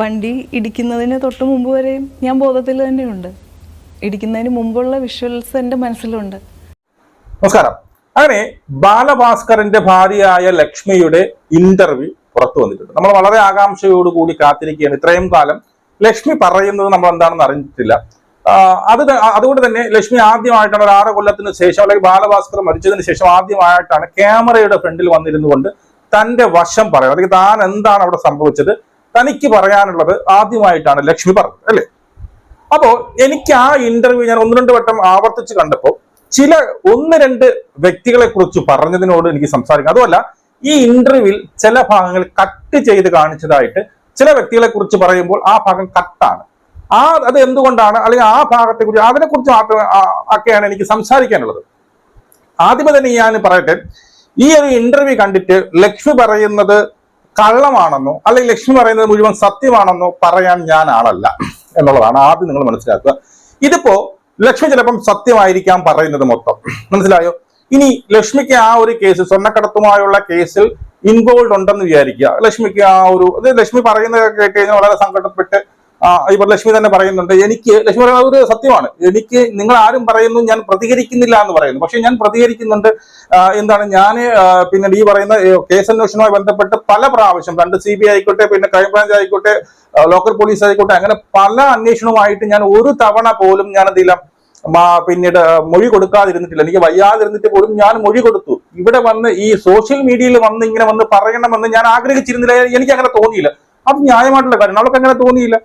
വണ്ടി ഇടിക്കുന്നതിന് തൊട്ട് മുമ്പ് വരെയും ഞാൻ ബോധത്തിൽ തന്നെയുണ്ട്. ഇടിക്കുന്നതിന് മുമ്പുള്ള വിഷ്വൽസ് എന്റെ മനസ്സിലുണ്ട്. നമസ്കാരം. അങ്ങനെ ബാലഭാസ്കറിന്റെ ഭാര്യയായ ലക്ഷ്മിയുടെ ഇന്റർവ്യൂ പുറത്തു വന്നിട്ടുണ്ട്. നമ്മൾ വളരെ ആകാംക്ഷയോടുകൂടി കാത്തിരിക്കുകയാണ്. ഇത്രയും കാലം ലക്ഷ്മി പറയുന്നത് നമ്മൾ എന്താണെന്ന് അറിഞ്ഞിട്ടില്ല. അത് അതുകൊണ്ട് തന്നെ ലക്ഷ്മി ആദ്യമായിട്ടാണ് ഒരു ആറ് കൊല്ലത്തിന് ശേഷം അല്ലെങ്കിൽ ബാലഭാസ്കർ മരിച്ചതിന് ശേഷം ആദ്യമായിട്ടാണ് ക്യാമറയുടെ ഫ്രണ്ടിൽ വന്നിരുന്നു കൊണ്ട് തന്റെ വശം പറയുന്നത്. അല്ലെങ്കിൽ താൻ എന്താണ് അവിടെ സംഭവിച്ചത്? തനിക്ക് പറയാനുള്ളത് ആദ്യമായിട്ടാണ് ലക്ഷ്മി പറഞ്ഞത് അല്ലേ? അപ്പോ എനിക്ക് ആ ഇന്റർവ്യൂ ഞാൻ ഒന്ന് രണ്ട് വട്ടം ആവർത്തിച്ച് കണ്ടപ്പോൾ ചില ഒന്ന് രണ്ട് വ്യക്തികളെ കുറിച്ച് പറഞ്ഞതിനോട് എനിക്ക് സംസാരിക്കാം. അതുമല്ല ഈ ഇന്റർവ്യൂവിൽ ചില ഭാഗങ്ങൾ കട്ട് ചെയ്ത് കാണിച്ചതായിട്ട് ചില വ്യക്തികളെ കുറിച്ച് പറയുമ്പോൾ ആ ഭാഗം കട്ടാണ് ആ അത് എന്തുകൊണ്ടാണ്? അല്ലെങ്കിൽ ആ ഭാഗത്തെ കുറിച്ച് അതിനെ കുറിച്ച് ഒക്കെയാണ് എനിക്ക് സംസാരിക്കാനുള്ളത്. ആദ്യമേ തന്നെ ഞാൻ പറയട്ടെ ഈ ഒരു ഇന്റർവ്യൂ കണ്ടിട്ട് ലക്ഷ്മി പറയുന്നത് കള്ളമാണെന്നോ അല്ലെങ്കിൽ ലക്ഷ്മി പറയുന്നത് മുഴുവൻ സത്യമാണെന്നോ പറയാൻ ഞാൻ ആളല്ല എന്നുള്ളതാണ് ആദ്യം നിങ്ങൾ മനസ്സിലാക്കുക. ഇതിപ്പോ ലക്ഷ്മി ചിലപ്പം സത്യമായിരിക്കാം പറയുന്നത് മൊത്തം. മനസ്സിലായോ? ഇനി ലക്ഷ്മിക്ക് ആ ഒരു കേസ് സ്വർണക്കടത്തുമായുള്ള കേസിൽ ഇൻവോൾവ് ഉണ്ടെന്ന് വിചാരിക്കുക. ലക്ഷ്മിക്ക് ആ ഒരു ലക്ഷ്മി പറയുന്നത് കേട്ട് കഴിഞ്ഞാൽ വളരെ സങ്കടപ്പെട്ട് ഇപ്പൊ ലക്ഷ്മി തന്നെ പറയുന്നുണ്ട് എനിക്ക് ലക്ഷ്മി പറയുന്നത് ഒരു സത്യമാണ് എനിക്ക് നിങ്ങൾ ആരും പറയുന്നു ഞാൻ പ്രതികരിക്കുന്നില്ല എന്ന് പറയുന്നു. പക്ഷെ ഞാൻ പ്രതികരിക്കുന്നുണ്ട് എന്താണ് ഞാൻ പിന്നെ ഈ പറയുന്ന കേസ് അന്വേഷണവുമായി ബന്ധപ്പെട്ട് പല പ്രാവശ്യം രണ്ട് സി ബി ആയിക്കോട്ടെ പിന്നെ ക്രൈംബ്രാഞ്ച് ആയിക്കോട്ടെ ലോക്കൽ പോലീസ് ആയിക്കോട്ടെ അങ്ങനെ പല അന്വേഷണവുമായിട്ട് ഞാൻ ഒരു തവണ പോലും ഞാൻ എന്തെല്ലാം പിന്നീട് മൊഴി കൊടുക്കാതിരുന്നിട്ടില്ല. എനിക്ക് വയ്യാതിരുന്നിട്ട് പോലും ഞാൻ മൊഴി കൊടുത്തു. ഇവിടെ വന്ന് ഈ സോഷ്യൽ മീഡിയയിൽ വന്ന് ഇങ്ങനെ വന്ന് പറയണമെന്ന് ഞാൻ ആഗ്രഹിച്ചിരുന്നില്ല എനിക്ക് അങ്ങനെ തോന്നിയില്ല. അത് ന്യായമായിട്ടുള്ള കാര്യം അവൾക്ക് അങ്ങനെ തോന്നിയില്ല.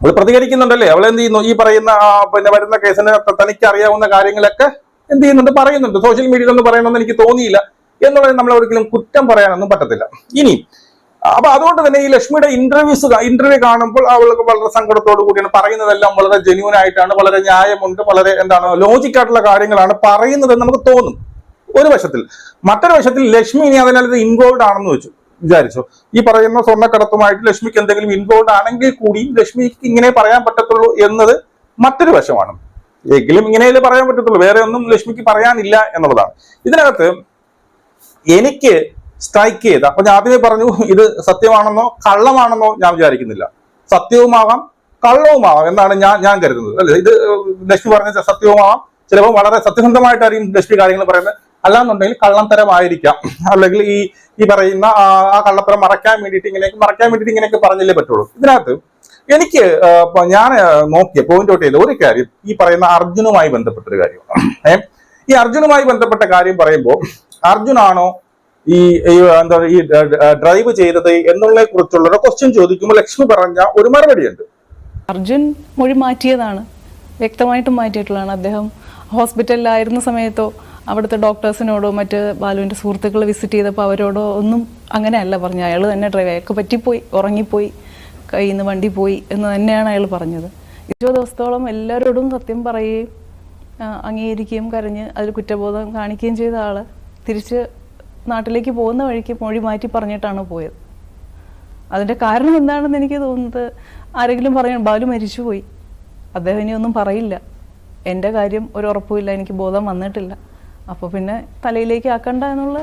അവൾ പ്രതികരിക്കുന്നുണ്ടല്ലേ? അവൾ എന്ത് ചെയ്യുന്നു? ഈ പറയുന്ന പിന്നെ വരുന്ന കേസിന് തനിക്ക് അറിയാവുന്ന കാര്യങ്ങളൊക്കെ എന്ത് ചെയ്യുന്നുണ്ട്? പറയുന്നുണ്ട്. സോഷ്യൽ മീഡിയയിൽ ഒന്നും പറയണമെന്ന് എനിക്ക് തോന്നിയില്ല എന്നുള്ളത് നമ്മൾ ഒരിക്കലും കുറ്റം പറയാനൊന്നും പറ്റത്തില്ല. ഇനി അപ്പൊ അതുകൊണ്ട് തന്നെ ഈ ലക്ഷ്മിയുടെ ഇന്റർവ്യൂസ് ഇന്റർവ്യൂ കാണുമ്പോൾ അവൾക്ക് വളരെ സങ്കടത്തോടു കൂടിയാണ്. പറയുന്നതെല്ലാം വളരെ ജെന്യൂൻ ആയിട്ടാണ് വളരെ ന്യായമുണ്ട് വളരെ എന്താണ് ലോജിക് ആയിട്ടുള്ള കാര്യങ്ങളാണ് പറയുന്നതെന്ന് നമുക്ക് തോന്നും. ഒരു വശത്തിൽ. മറ്റൊരു വശത്തിൽ ലക്ഷ്മി ഇനി അതിനകത്ത് ഇൻവോൾവ് ആണെന്ന് വെച്ചു. വിചാരിച്ചു. ഈ പറയുന്ന സ്വർണക്കടത്തുമായിട്ട് ലക്ഷ്മിക്ക് എന്തെങ്കിലും ഇൻവോൾവ് ആണെങ്കിൽ കൂടി ലക്ഷ്മിക്ക് ഇങ്ങനെ പറയാൻ പറ്റത്തുള്ളൂ എന്നത് മറ്റൊരു വശമാണ്. എങ്കിലും ഇങ്ങനെയല്ലേ പറയാൻ പറ്റത്തുള്ളൂ. വേറെ ഒന്നും ലക്ഷ്മിക്ക് പറയാനില്ല എന്നുള്ളതാണ്. ഇതിനകത്ത് എനിക്ക് സ്ട്രൈക്ക് ചെയ്ത അപ്പൊ ഞാൻ ആദ്യമേ പറഞ്ഞു ഇത് സത്യമാണെന്നോ കള്ളമാണെന്നോ ഞാൻ വിചാരിക്കുന്നില്ല. സത്യവുമാവാം കള്ളവുമാവാം എന്നാണ് ഞാൻ ഞാൻ കരുതുന്നത്. അല്ലെ? ഇത് ലക്ഷ്മി പറഞ്ഞ സത്യവുമാവാം ചിലപ്പോൾ വളരെ സത്യസന്ധമായിട്ടായിരിക്കും ലക്ഷ്മി കാര്യങ്ങൾ പറയുന്നത്. അല്ലാന്നുണ്ടെങ്കിൽ കള്ളം ആയിരിക്കാം അല്ലെങ്കിൽ ഈ ഈ പറയുന്ന ആ കള്ളത്തരം മറയ്ക്കാൻ വേണ്ടിയിട്ട് ഇങ്ങനെയൊക്കെ മറക്കാൻ വേണ്ടിയിട്ട് ഇങ്ങനെയൊക്കെ പറഞ്ഞില്ലേ പറ്റുള്ളൂ. ഇതിനകത്ത് എനിക്ക് ഞാൻ നോക്കിയ പോയിന്റ് ഔട്ട് ചെയ്ത ഒരു കാര്യം ഈ പറയുന്ന അർജുനുമായി ബന്ധപ്പെട്ടൊരു കാര്യമാണ്. ഏ? ഈ അർജുനുമായി ബന്ധപ്പെട്ട കാര്യം പറയുമ്പോൾ അർജുനാണോ ഈ ഈ എന്താ ഈ ഡ്രൈവ് ചെയ്തത് എന്നുള്ളതിനെ കുറിച്ചുള്ള ഒരു ക്വസ്റ്റ്യൻ ചോദിക്കുമ്പോൾ ലക്ഷ്മി പറഞ്ഞ ഒരു മറുപടി ഉണ്ട് അർജുൻ മൊഴി മാറ്റിയതാണ്. വ്യക്തമായിട്ടും മാറ്റിയിട്ടുള്ളതാണ്. അദ്ദേഹം ഹോസ്പിറ്റലിലായിരുന്ന സമയത്തോ അവിടുത്തെ ഡോക്ടേഴ്സിനോടോ മറ്റ് ബാലുവിന്റെ സുഹൃത്തുക്കൾ വിസിറ്റ് ചെയ്തപ്പോൾ അവരോടോ ഒന്നും അങ്ങനെയല്ല പറഞ്ഞു. അയാൾ തന്നെ ഡ്രൈവ് അയാൾക്ക് പറ്റിപ്പോയി ഉറങ്ങിപ്പോയി കയ്യിൽ നിന്ന് വണ്ടി പോയി എന്ന് തന്നെയാണ് അയാൾ പറഞ്ഞത്. ഇരുപത് ദിവസത്തോളം എല്ലാവരോടും സത്യം പറയുകയും അംഗീകരിക്കുകയും കരഞ്ഞ് അതിൽ കുറ്റബോധം കാണിക്കുകയും ചെയ്ത ആൾ തിരിച്ച് നാട്ടിലേക്ക് പോകുന്ന വഴിക്ക് മൊഴി മാറ്റി പറഞ്ഞിട്ടാണ് പോയത്. അതിന്റെ കാരണം എന്താണെന്ന് എനിക്ക് തോന്നുന്നത് ആരെങ്കിലും പറയണം ബാലു മരിച്ചുപോയി. അദ്ദേഹം ഇനിയൊന്നും പറയില്ല. എന്റെ കാര്യം ഒരു ഉറപ്പുമില്ല. എനിക്ക് ബോധം വന്നിട്ടില്ല. അപ്പോൾ പിന്നെ തലയിലേക്ക് ആക്കണ്ട എന്നുള്ള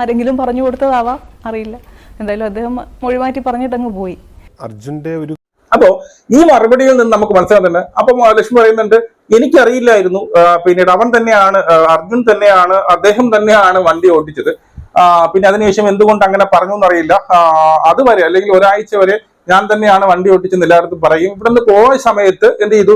ആരെങ്കിലും പറഞ്ഞു കൊടുത്തതാവാം. അറിയില്ല. എന്തായാലും അദ്ദേഹം മൊഴിമാറ്റി പറഞ്ഞിട്ടങ്ങ് പോയി. അർജുന്റെ ഒരു അപ്പോ ഈ മറുപടിയിൽ നിന്ന് നമുക്ക് മനസ്സിലാകുന്നുണ്ട് അപ്പൊ ലക്ഷ്മി പറയുന്നുണ്ട് എനിക്കറിയില്ലായിരുന്നു. പിന്നീട് അവൻ തന്നെയാണ് അർജുൻ തന്നെയാണ് അദ്ദേഹം തന്നെയാണ് വണ്ടി ഓടിച്ചത്. ആ, പിന്നെ അതിനുശേഷം എന്തുകൊണ്ട് അങ്ങനെ പറഞ്ഞു എന്നറിയില്ല. അതുവരെ അല്ലെങ്കിൽ ഒരാഴ്ച വരെ ഞാൻ തന്നെയാണ് വണ്ടി ഓടിച്ചെന്ന് എല്ലായിടത്തും പറയും. ഇവിടെ നിന്ന് പോയ സമയത്ത് എന്ത് ചെയ്തു?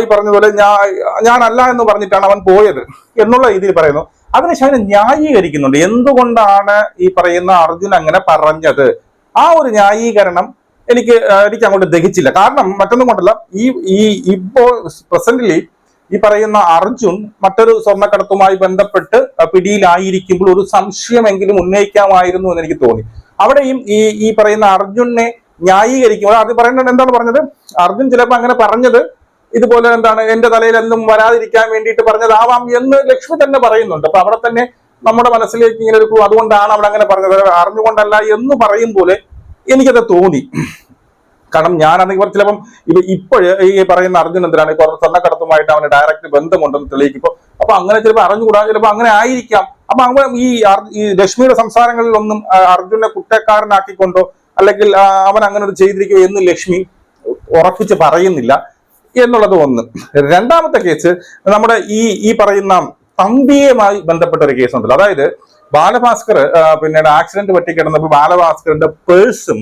ഈ പറഞ്ഞതുപോലെ ഞാൻ ഞാനല്ല എന്ന് പറഞ്ഞിട്ടാണ് അവൻ പോയത് എന്നുള്ള രീതിയിൽ പറയുന്നു. അതിനുശേഷം അവനെ ന്യായീകരിക്കുന്നുണ്ട്. എന്തുകൊണ്ടാണ് ഈ പറയുന്ന അർജുൻ അങ്ങനെ പറഞ്ഞത്? ആ ഒരു ന്യായീകരണം എനിക്ക് എനിക്ക് അങ്ങോട്ട് ദഹിച്ചില്ല. കാരണം മറ്റൊന്നും കൊണ്ടല്ല ഈ ഈ ഇപ്പോൾ പ്രസന്റിലി ഈ പറയുന്ന അർജുൻ മറ്റൊരു സ്വർണക്കടത്തുമായി ബന്ധപ്പെട്ട് പിടിയിലായിരിക്കുമ്പോൾ ഒരു സംശയമെങ്കിലും ഉന്നയിക്കാമായിരുന്നു എന്ന് എനിക്ക് തോന്നി. അവിടെയും ഈ ഈ പറയുന്ന അർജുനെ ന്യായീകരിക്കുമ്പോൾ അത് പറയുന്നത് എന്താണ് പറഞ്ഞത്? അർജുൻ ചിലപ്പോൾ അങ്ങനെ പറഞ്ഞത് ഇതുപോലെ എന്താണ് എന്റെ തലയിൽ എന്നും വരാതിരിക്കാൻ വേണ്ടിയിട്ട് പറഞ്ഞതാവാം എന്ന് ലക്ഷ്മി തന്നെ പറയുന്നുണ്ട്. അപ്പൊ അവിടെ തന്നെ നമ്മുടെ മനസ്സിലേക്ക് ഇങ്ങനെ ഒരു അതുകൊണ്ടാണ് അവിടെ അങ്ങനെ പറഞ്ഞത്. അറിഞ്ഞുകൊണ്ടല്ല എന്ന് പറയും പോലെ എനിക്കത് തോന്നി. കാരണം ഞാനാണെങ്കിൽ ഇവർ ചിലപ്പം ഇവ ഇപ്പോഴ് ഈ പറയുന്ന അർജുൻ എന്തിനാണ് ഇപ്പൊ സ്വർണക്കടത്തുമായിട്ട് അവന് ഡയറക്റ്റ് ബന്ധമുണ്ടെന്ന് തെളിയിക്കുമ്പോൾ അപ്പൊ അങ്ങനെ ചിലപ്പോൾ അറിഞ്ഞുകൂടാ? ചിലപ്പോൾ അങ്ങനെ ആയിരിക്കാം. അപ്പൊ അങ്ങനെ ഈ ഈ ലക്ഷ്മിയുടെ സംസാരങ്ങളിലൊന്നും അർജുനെ കുറ്റക്കാരനാക്കിക്കൊണ്ടോ അല്ലെങ്കിൽ അവൻ അങ്ങനെ ഒരു ചെയ്തിരിക്കുകയോ എന്ന് ലക്ഷ്മി ഉറപ്പിച്ച് പറയുന്നില്ല. എന്നുള്ളത് ഒന്ന്. രണ്ടാമത്തെ കേസ് നമ്മുടെ ഈ ഈ പറയുന്ന തമ്പിയുമായി ബന്ധപ്പെട്ട ഒരു കേസുണ്ടല്ലോ. അതായത് ബാലഭാസ്കർ പിന്നീട് ആക്സിഡന്റ് പറ്റി കിടന്നപ്പോൾ ബാലഭാസ്കറിന്റെ പേഴ്സും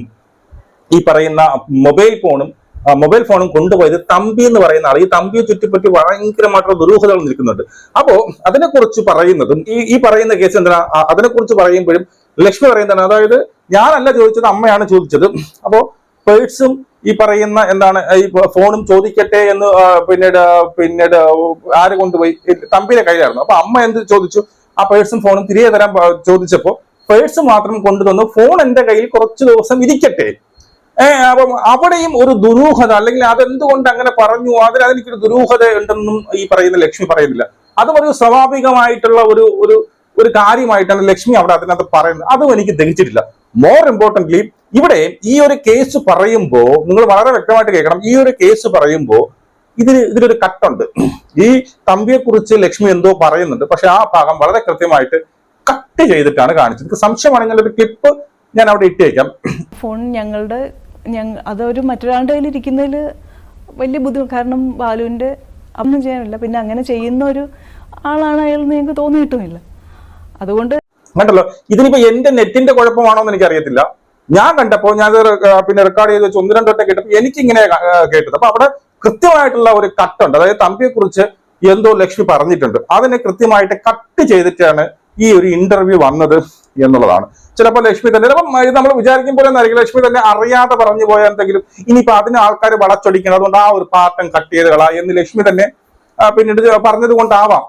ഈ പറയുന്ന മൊബൈൽ ഫോണും മൊബൈൽ ഫോണും കൊണ്ടുപോയത് തമ്പി എന്ന് പറയുന്ന ആൾ ഈ തമ്പിയെ ചുറ്റിപ്പറ്റി ഭയങ്കരമായിട്ടുള്ള ദുരൂഹതകൾ നിൽക്കുന്നുണ്ട്. അപ്പോ അതിനെക്കുറിച്ച് പറയുന്നതും ഈ ഈ പറയുന്ന കേസ് എന്താ അതിനെക്കുറിച്ച് പറയുമ്പോഴും ലക്ഷ്മി പറയുന്നതാണ്. അതായത് ഞാനല്ല ചോദിച്ചത് അമ്മയാണ് ചോദിച്ചത്. അപ്പോ പേഴ്സും ഈ പറയുന്ന എന്താണ് ഈ ഫോണും ചോദിക്കട്ടെ എന്ന് പിന്നീട് പിന്നീട് ആര് കൊണ്ടുപോയി? തമ്പിയുടെ കയ്യിലായിരുന്നു. അപ്പൊ അമ്മ എന്ത് ചോദിച്ചു? ആ പേഴ്സും ഫോണും തിരികെ തരാൻ ചോദിച്ചപ്പോ പേഴ്സ് മാത്രം കൊണ്ടുതന്നു. ഫോൺ എന്റെ കയ്യിൽ കുറച്ച് ദിവസം ഇരിക്കട്ടെ. ഏഹ് അപ്പം അവിടെയും ഒരു ദുരൂഹത അല്ലെങ്കിൽ അതെന്തുകൊണ്ട് അങ്ങനെ പറഞ്ഞു? അതിൽ അതെനിക്കൊരു ദുരൂഹത ഉണ്ടെന്നും ഈ പറയുന്ന ലക്ഷ്മി പറയുന്നില്ല. അതും ഒരു സ്വാഭാവികമായിട്ടുള്ള ഒരു ഒരു ഒരു കാര്യമായിട്ടാണ് ലക്ഷ്മി അവിടെ അതിനകത്ത് പറയുന്നത്. അതും എനിക്ക് ദഹിച്ചിട്ടില്ല. മോർ ഇമ്പോർട്ടന്റ്ലി ഇവിടെ ഈ ഒരു കേസ് പറയുമ്പോൾ നിങ്ങൾ വളരെ വ്യക്തമായിട്ട് കേൾക്കണം. ഈ ഒരു കേസ് പറയുമ്പോൾ ഇതിന് ഇതിലൊരു കട്ടുണ്ട്. ഈ തമ്പിയെ കുറിച്ച് ലക്ഷ്മി എന്തോ പറയുന്നുണ്ട്. പക്ഷെ ആ ഭാഗം വളരെ കൃത്യമായിട്ട് കട്ട് ചെയ്തിട്ടാണ് കാണിച്ചത്. എനിക്ക് സംശയമാണെങ്കിൽ ഒരു ക്ലിപ്പ് ഞാൻ അവിടെ ഇട്ടേക്കാം ഫോൺ ഞങ്ങളുടെ ഞങ്ങൾ അതൊരു മറ്റൊരാളുടെ കയ്യിൽ ഇരിക്കുന്നതിൽ വലിയ ബുദ്ധിമുട്ട് കാരണം ബാലുവിന്റെ ഒന്നും ചെയ്യാനില്ല പിന്നെ അങ്ങനെ ചെയ്യുന്ന ഒരു ആളാണ് അയാൾ ഞങ്ങൾക്ക് തോന്നിയിട്ടുമില്ല. അതുകൊണ്ട് കണ്ടല്ലോ. ഇതിനിപ്പോ എന്റെ നെറ്റിന്റെ കുഴപ്പമാണോ എന്ന് എനിക്ക് അറിയത്തില്ല ഞാൻ കണ്ടപ്പോ ഞാൻ പിന്നെ റെക്കോർഡ് ചെയ്ത് വെച്ച് ഒന്ന് രണ്ട് വട്ടം കേട്ടപ്പോ എനിക്ക് ഇങ്ങനെ കേട്ടത്. അപ്പൊ അവിടെ കൃത്യമായിട്ടുള്ള ഒരു കട്ടുണ്ട്. അതായത് തമ്പിയെ കുറിച്ച് എന്തോ ലക്ഷ്മി പറഞ്ഞിട്ടുണ്ട്. അതിനെ കൃത്യമായിട്ട് കട്ട് ചെയ്തിട്ടാണ് ഈ ഒരു ഇന്റർവ്യൂ വന്നത് എന്നുള്ളതാണ്. ചിലപ്പോൾ ലക്ഷ്മി തന്നെ ചിലപ്പോൾ ഇത് നമ്മൾ വിചാരിക്കും പോലെ ഒന്നായിരിക്കും. ലക്ഷ്മി തന്നെ അറിയാതെ പറഞ്ഞു പോയ എന്തെങ്കിലും ഇനിയിപ്പോ അതിന് ആൾക്കാർ വളച്ചൊടിക്കണം. അതുകൊണ്ട് ആ ഒരു പാട്ടം കട്ട് ചെയ്ത് കളാം എന്ന് ലക്ഷ്മി തന്നെ പിന്നീട് പറഞ്ഞത് കൊണ്ടാവാം.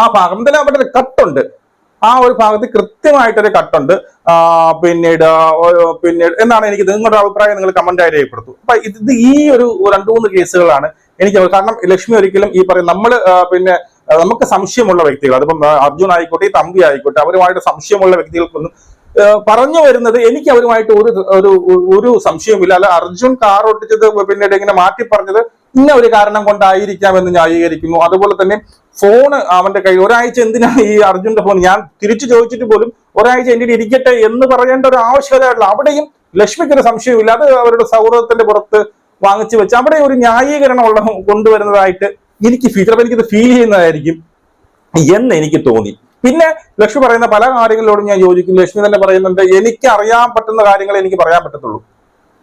ആ ഭാഗം. തന്നെ അവിടെ കട്ടുണ്ട് ആ ഒരു ഭാഗത്ത് കൃത്യമായിട്ടൊരു കട്ടുണ്ട്. പിന്നീട് പിന്നീട് എന്നാണ് എനിക്ക് നിങ്ങളുടെ അഭിപ്രായം നിങ്ങൾ കമന്റ് ആയി രേഖപ്പെടുത്തു അപ്പൊ ഇത് ഈ ഒരു രണ്ടു മൂന്ന് കേസുകളാണ് എനിക്ക് കാരണം ലക്ഷ്മി ഒരിക്കലും ഈ പറയും നമ്മൾ പിന്നെ നമുക്ക് സംശയമുള്ള വ്യക്തികൾ അതിപ്പം അർജുൻ ആയിക്കോട്ടെ തമ്പി ആയിക്കോട്ടെ അവരുമായിട്ട് സംശയമുള്ള വ്യക്തികൾക്കൊന്നും പറഞ്ഞു വരുന്നത് എനിക്ക് അവരുമായിട്ട് ഒരു ഒരു ഒരു സംശയവുമില്ല. അല്ല അർജുൻ കാർ ഒട്ടിച്ചത് പിന്നീട് ഇങ്ങനെ മാറ്റി പറഞ്ഞത് ഇന്ന ഒരു കാരണം കൊണ്ടായിരിക്കാം എന്ന് ന്യായീകരിക്കുന്നു. അതുപോലെ തന്നെ ഫോൺ അവന്റെ കയ്യിൽ ഒരാഴ്ച എന്തിനാണ് ഈ അർജുന്റെ ഫോൺ ഞാൻ തിരിച്ചു ചോദിച്ചിട്ട് പോലും ഒരാഴ്ച എന്റെ ഇരിക്കട്ടെ എന്ന് പറയേണ്ട ഒരു ആവശ്യകതയുള്ള അവിടെയും ലക്ഷ്മിക്ക് ഒരു സംശയമില്ല അത് അവരുടെ സൗഹൃദത്തിന്റെ പുറത്ത് വാങ്ങിച്ചു വെച്ച് അവിടെ ഒരു ന്യായീകരണം ഉള്ള കൊണ്ടുവരുന്നതായിട്ട് എനിക്ക് ഫീൽ ചിലപ്പോൾ എനിക്കിത് ഫീൽ ചെയ്യുന്നതായിരിക്കും എന്ന് എനിക്ക് തോന്നി. പിന്നെ ലക്ഷ്മി പറയുന്ന പല കാര്യങ്ങളോടും ഞാൻ യോജിക്കും ലക്ഷ്മി തന്നെ പറയുന്നുണ്ട് എനിക്ക് അറിയാൻ പറ്റുന്ന കാര്യങ്ങൾ എനിക്ക് പറയാൻ പറ്റത്തുള്ളൂ.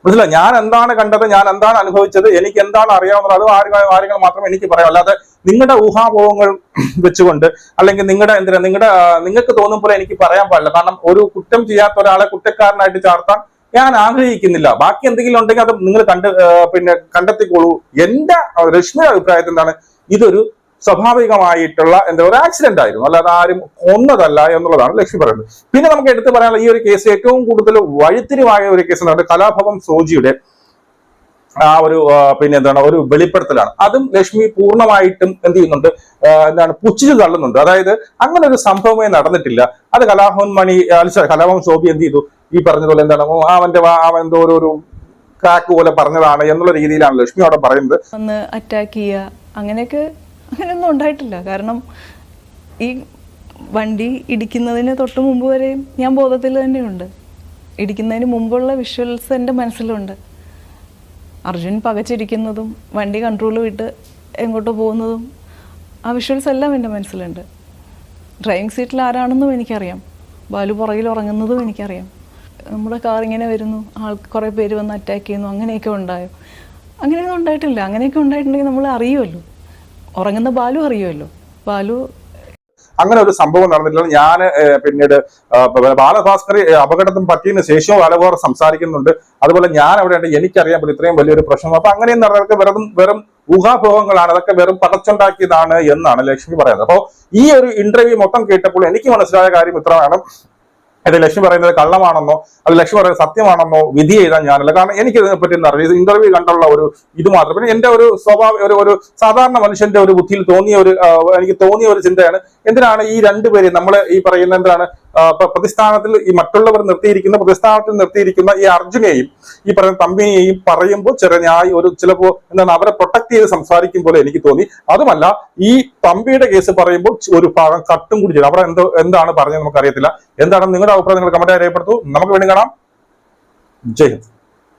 മനസ്സിലായി? ഞാൻ എന്താണ് കണ്ടത് ഞാൻ എന്താണ് അനുഭവിച്ചത് എനിക്ക് എന്താണ് അറിയാവുന്നത് അത് ആര് കാര്യങ്ങൾ മാത്രം എനിക്ക് പറയാം. അല്ലാതെ നിങ്ങളുടെ ഊഹാപോഹങ്ങൾ വെച്ചുകൊണ്ട് അല്ലെങ്കിൽ നിങ്ങളുടെ എന്തിനാ നിങ്ങളുടെ നിങ്ങൾക്ക് തോന്നും പോലെ എനിക്ക് പറയാൻ പാടില്ല. കാരണം ഒരു കുറ്റം ചെയ്യാത്ത ഒരാളെ കുറ്റക്കാരനായിട്ട് ചാർത്താൻ ഞാൻ ആഗ്രഹിക്കുന്നില്ല. ബാക്കി എന്തെങ്കിലും ഉണ്ടെങ്കിൽ അത് നിങ്ങൾ കണ്ട് പിന്നെ കണ്ടെത്തിക്കോളൂ. എന്റെ രശ്മിയുടെ അഭിപ്രായത്തിൽ എന്താണ്? ഇതൊരു സ്വാഭാവികമായിട്ടുള്ള എന്താ പറയുക ആക്സിഡന്റ് ആയിരുന്നു. അല്ലാതെ ആരും കൊന്നതല്ല എന്നുള്ളതാണ് ലക്ഷ്മി പറയുന്നത്. പിന്നെ നമുക്ക് എടുത്തു പറയാനുള്ള ഈ ഒരു കേസ് ഏറ്റവും കൂടുതൽ വഴിത്തിരിവായ ഒരു കേസ് പറയുന്നത് കലാഭവൻ സോജിയുടെ ആ ഒരു പിന്നെ എന്താണ് ഒരു വെളിപ്പെടുത്തലാണ്. അതും ലക്ഷ്മി പൂർണമായിട്ടും എന്ത് ചെയ്യുന്നുണ്ട് എന്താണ് പുച്ഛിച്ചു തള്ളുന്നുണ്ട്. അതായത് അങ്ങനെ ഒരു സംഭവമേ നടന്നിട്ടില്ല. അത് കലാഭവൻ മണി കലാഭവൻ ശോഭി എന്ത് ചെയ്തു? ഈ പറഞ്ഞതുപോലെ എന്താണ് അവന്റെ അവൻ എന്തോ ഒരു ക്രാക്ക് പോലെ പറഞ്ഞതാണ് എന്നുള്ള രീതിയിലാണ് ലക്ഷ്മി അവിടെ പറയുന്നത്. അറ്റാക്ക് ചെയ്യുക. അങ്ങനെയൊക്കെ അങ്ങനെയൊന്നും ഉണ്ടായിട്ടില്ല. കാരണം ഈ വണ്ടി ഇടിക്കുന്നതിന് തൊട്ട് മുമ്പ് വരെയും ഞാൻ ബോധത്തിൽ തന്നെയുണ്ട്. ഇടിക്കുന്നതിന് മുമ്പുള്ള വിഷ്വൽസ് എന്റെ മനസ്സിലുണ്ട്. അർജുൻ പകച്ചിരിക്കുന്നതും വണ്ടി കൺട്രോൾ വിട്ട് എങ്ങോട്ടോ പോകുന്നതും ആ വിഷ്വൽസ് എല്ലാം എന്റെ മനസ്സിലുണ്ട്. ഡ്രൈവിംഗ് സീറ്റിൽ ആരാണെന്നും എനിക്കറിയാം. ബാലു പുറകിൽ ഉറങ്ങുന്നതും എനിക്കറിയാം. നമ്മുടെ കാർ ഇങ്ങനെ വരുന്നു. ആൾ കുറേ പേര് വന്ന് അറ്റാക്ക് ചെയ്യുന്നു. അങ്ങനെയൊക്കെ ഉണ്ടായോ? അങ്ങനെയൊന്നും ഉണ്ടായിട്ടില്ല. അങ്ങനെയൊക്കെ ഉണ്ടായിട്ടുണ്ടെങ്കിൽ നമ്മൾ അറിയുമല്ലോ. ഉറങ്ങുന്ന ബാലു അറിയുമല്ലോ. ബാലു അങ്ങനെ ഒരു സംഭവം നടന്നിട്ടില്ല ഞാൻ പിന്നീട് ബാലഭാസ്കർ അപകടത്തിന് പറ്റിയതിനു ശേഷവും പലപോർ സംസാരിക്കുന്നുണ്ട്. അതുപോലെ ഞാൻ അവിടെ ഉണ്ട് എനിക്കറിയാൻ പറ്റും ഇത്രയും വലിയൊരു പ്രശ്നം. അപ്പൊ അങ്ങനെയും നടന്നതൊക്കെ വെറും വെറും ഊഹാഭോഹങ്ങളാണ് അതൊക്കെ വെറും പടച്ചുണ്ടാക്കിയതാണ് എന്നാണ് ലക്ഷ്മി പറയുന്നത്. അപ്പോൾ ഈ ഒരു ഇന്റർവ്യൂ മൊത്തം കേട്ടപ്പോൾ എനിക്ക് മനസ്സിലായ കാര്യം ഇത്രയാണ്. ഇത് ലക്ഷ്യം പറയുന്നത് കള്ളമാണെന്നോ അത് ലക്ഷ്യം പറയുന്നത് സത്യമാണെന്നോ വിധി എഴുതാൻ ഞാനല്ല. കാരണം എനിക്ക് ഇതിനെ പറ്റി അറിയില്ല. ഇന്റർവ്യൂ കണ്ടുള്ള ഒരു ഇത് മാത്രം. പിന്നെ എന്റെ ഒരു സ്വഭാവം ഒരു ഒരു സാധാരണ മനുഷ്യന്റെ ഒരു ബുദ്ധിയിൽ തോന്നിയ ഒരു എനിക്ക് തോന്നിയ ഒരു ചിന്തയാണ്. എന്തിനാണ് ഈ രണ്ടുപേരെയും നമ്മൾ ഈ പറയുന്ന എന്താണ് പ്രതിസ്ഥാനത്തിൽ ഈ മറ്റുള്ളവർ നിർത്തിയിരിക്കുന്ന പ്രതിസ്ഥാനത്തിൽ നിർത്തിയിരിക്കുന്ന ഈ അർജുനെയും ഈ പറയുന്ന തമ്പിനെയും പറയുമ്പോൾ ചെറിയ ന്യായ ഒരു ചിലപ്പോ എന്താണ് അവരെ പ്രൊട്ടക്ട് ചെയ്ത് സംസാരിക്കും പോലെ എനിക്ക് തോന്നി. അതുമല്ല ഈ തമ്പിയുടെ കേസ് പറയുമ്പോൾ ഒരു ഭാഗം കട്ടും കൂടി അവിടെ എന്തോ എന്താണ് പറഞ്ഞത് നമുക്ക് അറിയത്തില്ല എന്താണ് നിങ്ങളുടെ അഭിപ്രായം നിങ്ങൾ കമന്റ് രേഖപ്പെടുത്തു. നമുക്ക് വേണ്ടി കാണാം. ജയ് ഹിന്ദ്.